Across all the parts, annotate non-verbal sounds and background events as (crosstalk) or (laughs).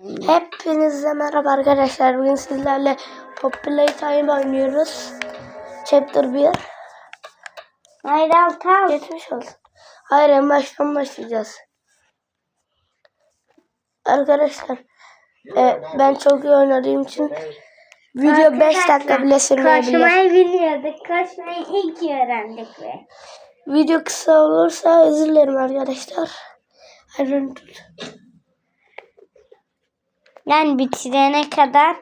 Hepinize merhaba arkadaşlar. Bugün sizlerle Populate Time oynuyoruz. Chapter 1. Hayır Altan. Geçmiş olsun. Hayır en baştan başlayacağız. Arkadaşlar e, ben çok iyi oynadığım için video 5 dakika bile sürmeyebilir. Koşmayı bilmiyorduk. Koşmayı ilk öğrendik ve. Video kısa olursa özür dilerim arkadaşlar. Hadi Yani bitirene kadar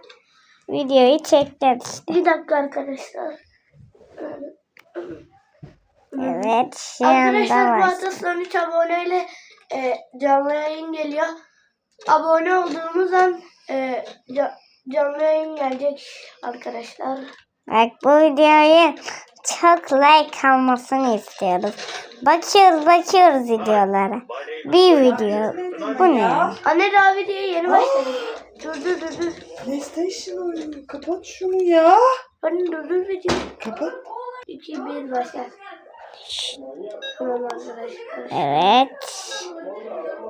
videoyu çekeceğiz. Bir dakika arkadaşlar. Evet şu Arkadaşlar anda bu hafta son 3 aboneyle e, canlı yayın geliyor. Abone olduğumuz an e, ca- canlı yayın gelecek arkadaşlar. Bak bu videoyu çok like almasını istiyoruz. Bakıyoruz bakıyoruz videolara. Bir video. Bu ne? Anne daha videoya yeni başladık. Dur dur dur dur. PlayStation oyunu kapat şunu ya. Anne dur dur video. Kapat. 2 1 başla. Tamam arkadaşlar. Evet.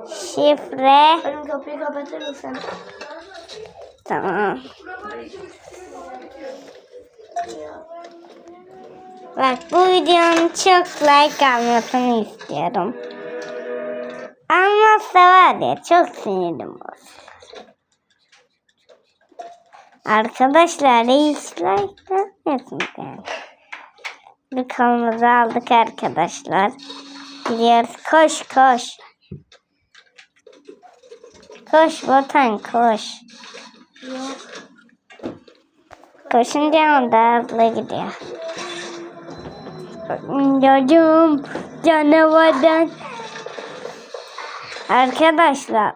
Şifre. Anne kapıyı kapatır mısın? Tamam. Bak bu videonun çok like almasını istiyorum. Almazsa var ya çok sinirim olur. Arkadaşlar like atmıyorsunuz yani. Bir kolumuzu aldık arkadaşlar. Gidiyoruz koş koş. Koş Botan koş. Koşunca o da hızlı gidiyor. Çocuğum canavardan. Arkadaşlar.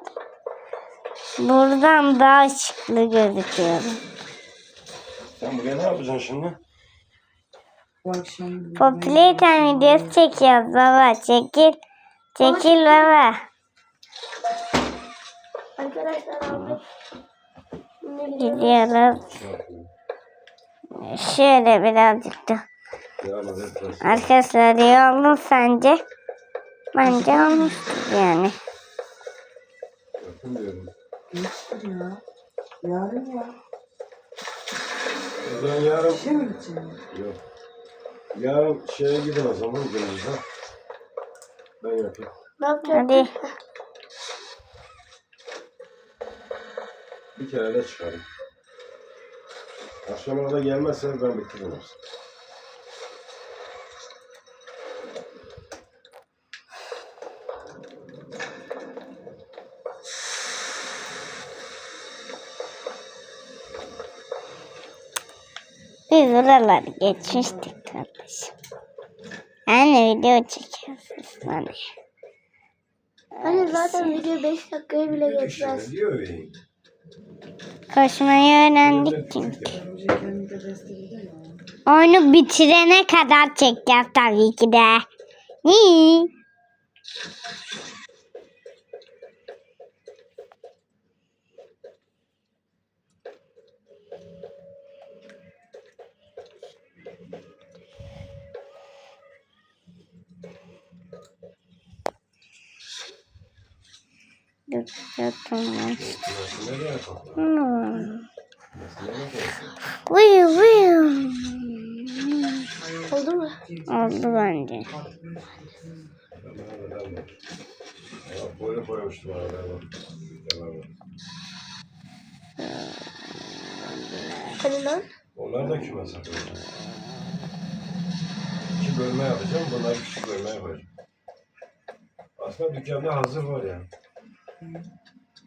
Buradan daha ışıklı gözüküyorum. Sen buraya ne yapacaksın şimdi? Bu akşam Popülerten videosu çekiyoruz baba. Çekil. Çekil baba. Arkadaşlar gidiyoruz. Şöyle birazcık da. Arkadaşlar iyi oldu sence? Bence olmuştur yani. Bilmiyorum. Geçtir ya. Yarın ya. O zaman yarın... İşe mi gideceksin? Yok. Yarın şeye gidin o zaman günümüzde. Ben yapayım. Ne yapacağız? Hadi. Bir kere de çıkarım. Akşama da gelmezseniz ben bitiririm Biz buraları geçmiştik kardeşim. Yani video çekiyoruz hani. Hani zaten video 5 dakikayı bile geçmez. şey. Koşmayı öğrendik çünkü. Destekle ya. Oyunu bitirene kadar çekeceğiz tabii ki de. Ni. Hmm. Yapalım? Vıyı vıyı. Oldu mu? Oldu bence. Et. Hani lan? Onlar da küme saklayacağım. İki bölme yapacağım. Bunlar küçük bölme yapacağım. Aslında dükkanda hazır var ya.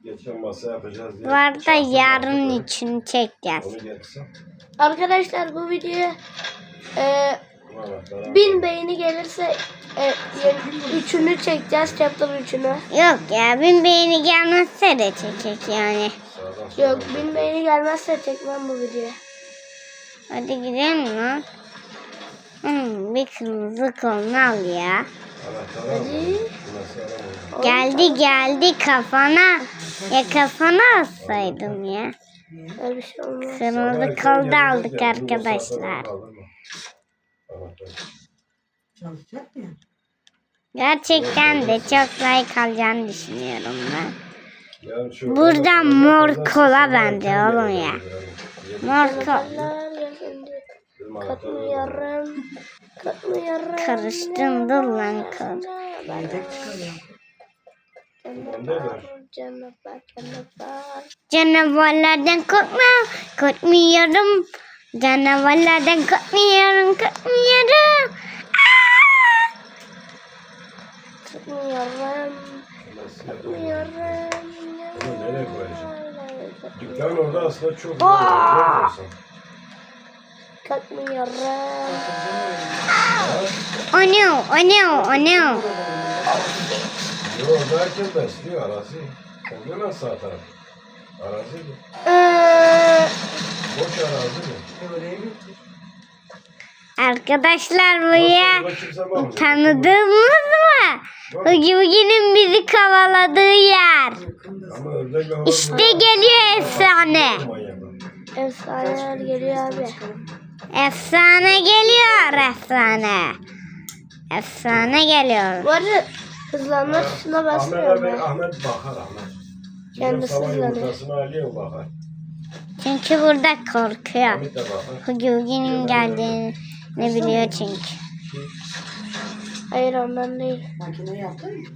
Geçen masa yapacağız diye. Var da şahsen yarın için çekeceğiz. Arkadaşlar bu videoya e. 1000 beğeni gelirse e, üçünü çekeceğiz. Chapter üçünü. Yok ya bin beğeni gelmezse de çekecek yani. Yok 1000 beğeni gelmezse çekmem bu videoyu. Hadi gidelim lan. Hmm, bir kırmızı kolunu al ya. Geldi geldi kafana. Ya kafana alsaydım ya. Öyle bir şey olmaz. Kırmızı kol da aldık arkadaşlar. Çalışacak. Gerçekten de çok like alacağını düşünüyorum ben. Yani şu- Burada mor kola bende oğlum ya. Mor kola. Katmıyorum. Katmıyorum. Karıştın dur lan kız. Yedek çıkarıyor. Canavar, canavar, canavar. Canavarlardan korkma, korkmuyorum. Canavarlardan korkmuyorum, korkmuyorum. Nasıl yapayım? Katmıyorum. Bunu nereye koyacağım? Dükkan orada aslında çok Aa! Güzel. Katmıyorum. Oh no, oh no, oh no. Yo oradayken besliyor arazi. Oluyor lan sağ taraf. Arazi mi? Ee, Boş arazi mi? Arkadaşlar buraya tanıdığımız mı? Hugi Hugi'nin bizi kovaladığı yer. İşte geliyor efsane. Efsaneler geliyor abi. Efsane geliyor efsane. Efsane geliyor. Bu arada hızlanma tuşuna Ahmet basmıyorum abi. Ahmet bakar Ahmet. Kendisi hızlanıyor. bakar. Çünkü burada korkuyor. Ahmet Hugi'nin geldiğini ne biliyor çünkü. Hayır ondan değil. makine yaptın mı?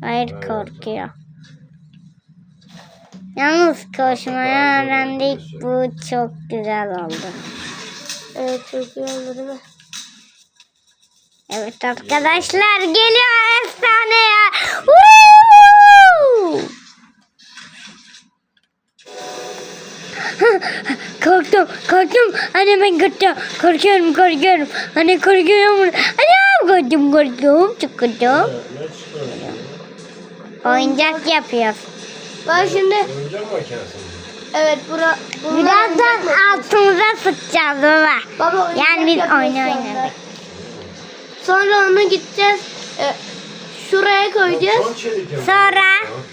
Hayır korkuyor. Yalnız koşmayı öğrendik. Bu çok güzel oldu. Evet değil mi? Evet arkadaşlar geliyor efsane ya. Korktum, korktum. Anne ben korktum. Korkuyorum, korkuyorum. Anne korkuyorum. Anne korktum, korktum. Çok korktum. Oyuncak yapıyor. Bak şimdi Oyuncak makinesi? Evet bura Birazdan altımıza sıkacağız baba. Baba Yani biz oyun oynadık. Sonra onu gideceğiz. e, şuraya koyacağız. Sonra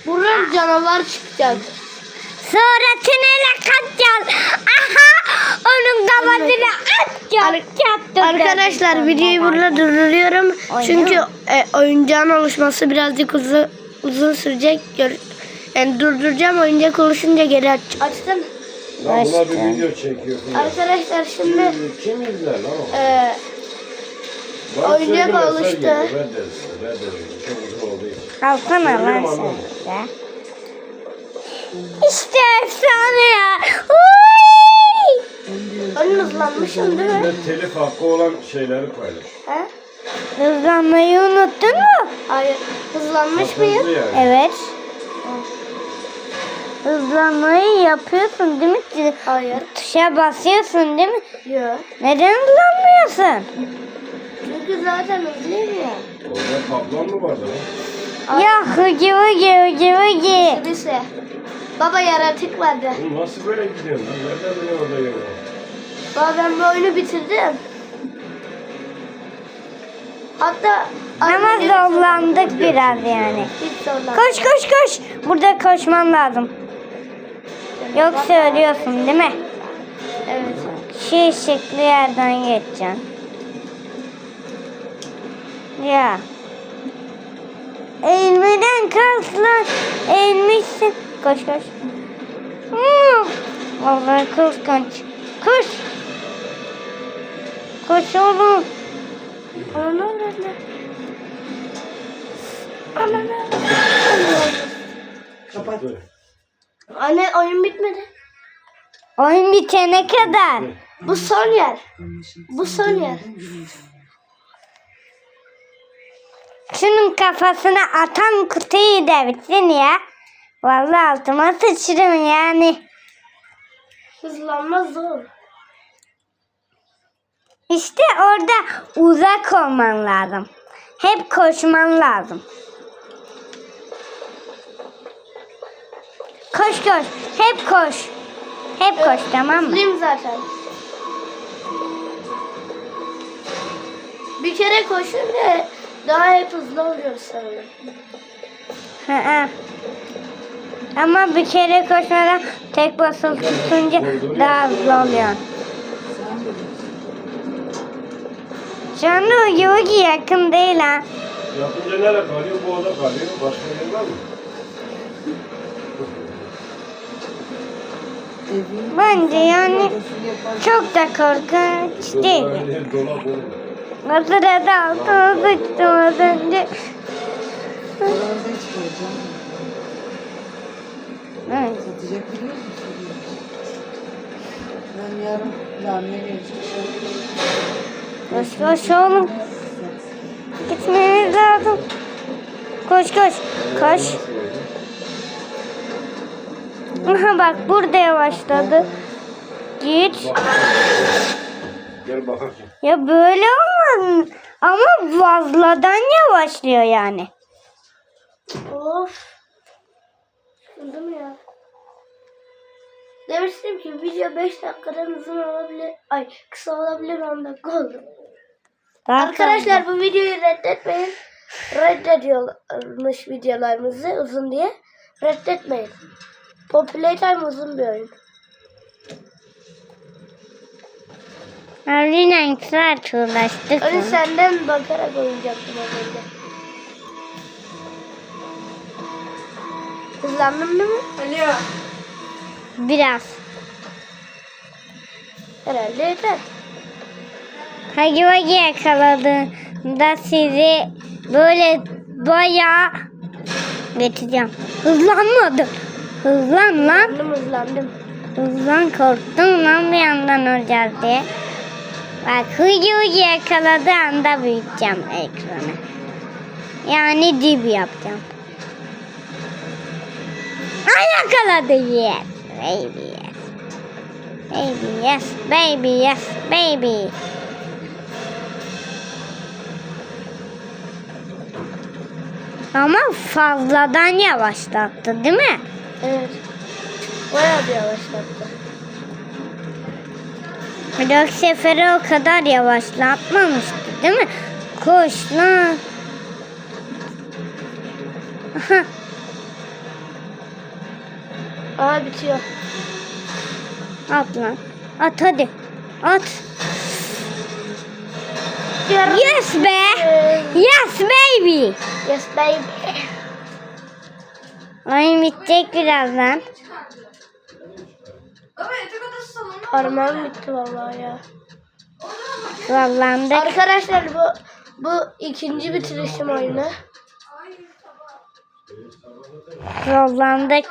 Buradan canavar çıkacak. Sonra tünele kaçacağız. Aha! Onun kafasını atacağız. Arkadaşlar videoyu burada durduruyorum. Çünkü e, oyuncağın oluşması birazcık uzun uzun sürecek. Gör- yani durduracağım oyuncak oluşunca geri aç. Açtın. Lan buna bir video çekiyor. Arkadaşlar şimdi Kim izler lan o? e, Bana oyuncak oluştu. geliyor, Reddedin. Reddedin. Çok uzun olduğu için. Kalsana lan sen de. İşte efsane ya. Uy! hızlanmışım değil mi? Ve telif hakkı olan şeyleri paylaş. He? Hızlanmayı unuttun mu? Hayır. Hızlanmış mıyım? hızlı yani. Evet. Hızlanmayı yapıyorsun değil mi? Hayır. Tuşa basıyorsun değil mi? Yok. Neden hızlanmıyorsun? Çünkü zaten hızlıyım ya. Orada kaplan mı vardı lan? Ya hıcı hıcı hıcı hıcı. Birisi. Baba yaratık vardı. Oğlum nasıl böyle gidiyorsun lan? Nereden biliyorsun orada yemeği? Baba ben bu oyunu bitirdim. Hatta Ama zorlandık biraz yani. Koş koş koş. Burada koşman lazım. Yok söylüyorsun değil mi? Evet. Şu ışıklı yerden geçeceksin. Ya. Eğilmeden kalk lan. Eğilmişsin. Koş koş. Hmm. Vallahi kıskanç. Koş. Koş oğlum. Ana? Ana ne? Kapat. Anne oyun bitmedi. Oyun bitene kadar. Bu son yer. Bu son yer. Şunun kafasına atan kutuyu da bitsin ya. Vallahi altıma sıçrım yani. Hızlanma zor. İşte orada uzak olman lazım. Hep koşman lazım. Koş koş. Hep koş. Hep koş tamam mı? Hızlıyım zaten. Bir kere koşunca daha hep hızlı oluyoruz sanırım. Hı hı. Ama bir kere koşmadan tek basılı tutunca daha hızlı oluyor. Anda Yugi yakın değil ha. Yapınca nereye kalıyor? Bu oda kalıyor. Başka yer var mı? Bence yani çok da korkunç değil. Sırada altıma sıçtım az önce. Evet. Satacak biliyor musun? Ben yarın geleceğim. Koş koş oğlum. Gitmemiz lazım. Koş koş. Koş. (laughs) Bak burada yavaşladı. Git. Gel bakalım. Ya böyle olmaz. Ama fazladan yavaşlıyor yani. Of. Sıkıldım ya. Demiştim ki video 5 dakikadan uzun olabilir. Ay kısa olabilir 10 dakika oldu. Daha Arkadaşlar bu videoyu reddetmeyin. Reddediyormuş videolarımızı uzun diye. Reddetmeyin. Populate Time uzun bir oyun. Harbiden güzel uğraştık. Hani senden bakarak oynayacaktım az önce. Hızlandın mi? Alo. Biraz. Herhalde yeter. Hagi Vagi yakaladığında sizi böyle bayağı geçeceğim. Hızlanmadım. Hızlan lan. Hızlandım hızlandım. Hızlan korktum lan bir yandan öleceğiz diye. Bak Hagi Vagi yakaladığı anda büyüteceğim ekranı. Yani dip yapacağım. Ay yakaladı yes. Baby yes. Baby yes. Baby yes. Baby. Ama fazladan yavaşlattı değil mi? Evet. Bayağı bir yavaşlattı. Dahaki sefere o kadar yavaşlatmamıştı değil mi? Koş lan. Aha, bitiyor. at lan. At hadi. At. Yes be. Yes baby. Yes baby. Oyun bitecek birazdan. Parmağım bitti vallahi ya. Sallandık. Arkadaşlar bu bu ikinci bitirişim oyunu. Sallandık.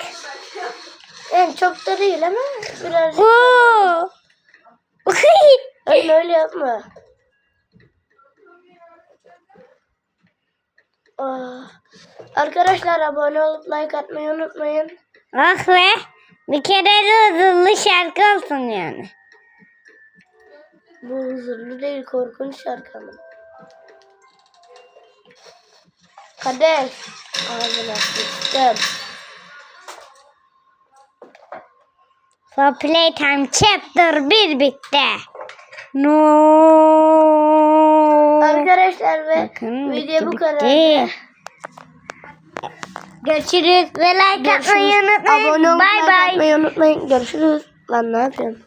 Yani çok da değil ama biraz Oo. öyle öyle yapma. Aa. Arkadaşlar abone olup like atmayı unutmayın. ah be. Bir kere de hızlı şarkı olsun yani. Bu huzurlu değil korkunç şarkı ama. Kader. Ağzına sıçtım. For Playtime Chapter 1 bitti. No. Arkadaşlar ve Bakın, video bitti, bu bitti. kadar. Görüşürüz ve like atmayı Görüşürüz. unutmayın. Abone olup Bye bye. atmayı unutmayın. Görüşürüz. Lan ne yapıyorsun?